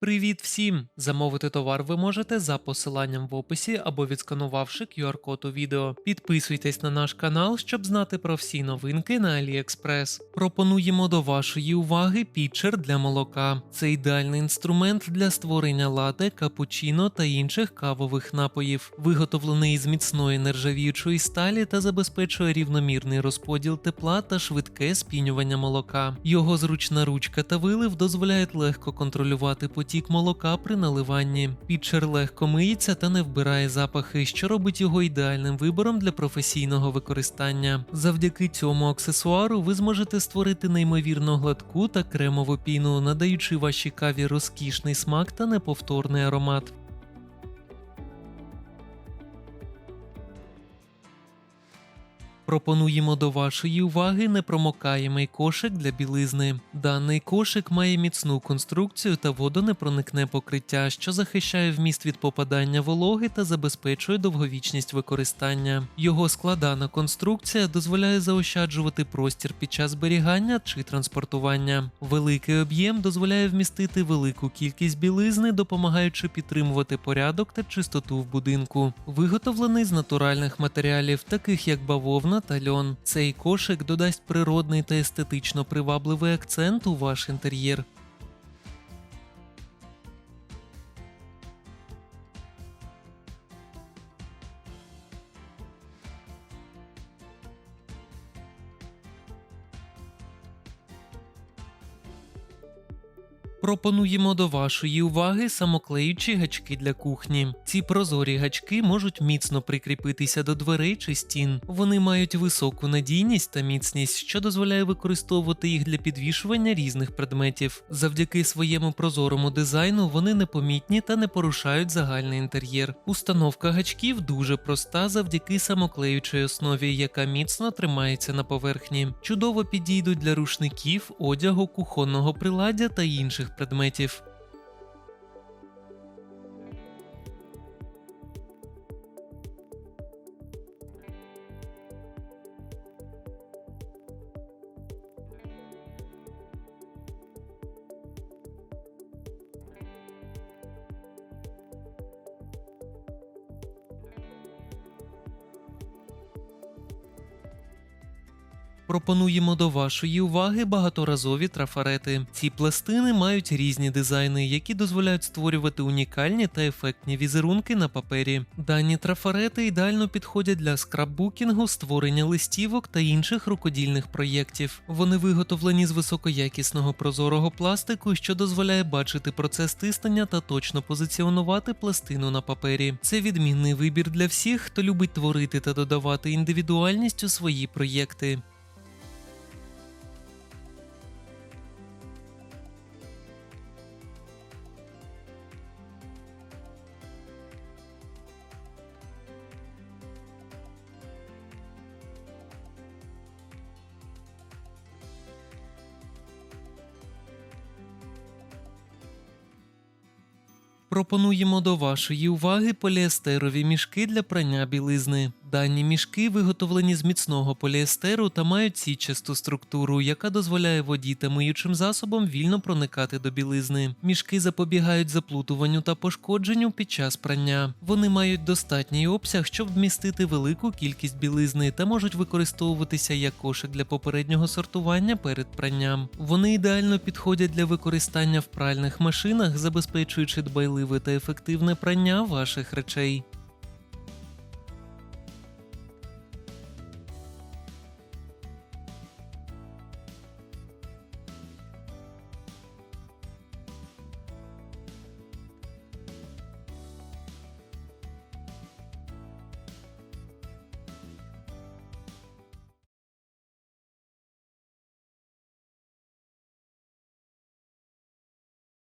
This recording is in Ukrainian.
Привіт всім! Замовити товар ви можете за посиланням в описі або відсканувавши QR-код у відео. Підписуйтесь на наш канал, щоб знати про всі новинки на AliExpress. Пропонуємо до вашої уваги пітчер для молока. Це ідеальний інструмент для створення лате, капучино та інших кавових напоїв, виготовлений із міцної нержавіючої сталі та забезпечує рівномірний розподіл тепла та швидке спінювання молока. Його зручна ручка та вилив дозволяють легко контролювати потік молока при наливанні. Пітчер легко миється та не вбирає запахи, що робить його ідеальним вибором для професійного використання. Завдяки цьому аксесуару ви зможете створити неймовірно гладку та кремову піну, надаючи вашій каві розкішний смак та неповторний аромат. Пропонуємо до вашої уваги непромокаємий кошик для білизни. Даний кошик має міцну конструкцію та водонепроникне покриття, що захищає вміст від попадання вологи та забезпечує довговічність використання. Його складана конструкція дозволяє заощаджувати простір під час зберігання чи транспортування. Великий об'єм дозволяє вмістити велику кількість білизни, допомагаючи підтримувати порядок та чистоту в будинку. Виготовлений з натуральних матеріалів, таких як бавовна та льон. Цей кошик додасть природний та естетично привабливий акцент у ваш інтер'єр. Пропонуємо до вашої уваги самоклеючі гачки для кухні. Ці прозорі гачки можуть міцно прикріпитися до дверей чи стін. Вони мають високу надійність та міцність, що дозволяє використовувати їх для підвішування різних предметів. Завдяки своєму прозорому дизайну вони непомітні та не порушають загальний інтер'єр. Установка гачків дуже проста завдяки самоклеючій основі, яка міцно тримається на поверхні. Чудово підійдуть для рушників, одягу, кухонного приладдя та інших предметів. Пропонуємо до вашої уваги багаторазові трафарети. Ці пластини мають різні дизайни, які дозволяють створювати унікальні та ефектні візерунки на папері. Дані трафарети ідеально підходять для скраббукінгу, створення листівок та інших рукодільних проєктів. Вони виготовлені з високоякісного прозорого пластику, що дозволяє бачити процес тиснення та точно позиціонувати пластину на папері. Це відмінний вибір для всіх, хто любить творити та додавати індивідуальність у свої проєкти. Пропонуємо до вашої уваги поліестерові мішки для прання білизни. Дані мішки виготовлені з міцного поліестеру та мають січасту структуру, яка дозволяє воді та миючим засобам вільно проникати до білизни. Мішки запобігають заплутуванню та пошкодженню під час прання. Вони мають достатній обсяг, щоб вмістити велику кількість білизни та можуть використовуватися як кошик для попереднього сортування перед пранням. Вони ідеально підходять для використання в пральних машинах, забезпечуючи дбайливе та ефективне прання ваших речей.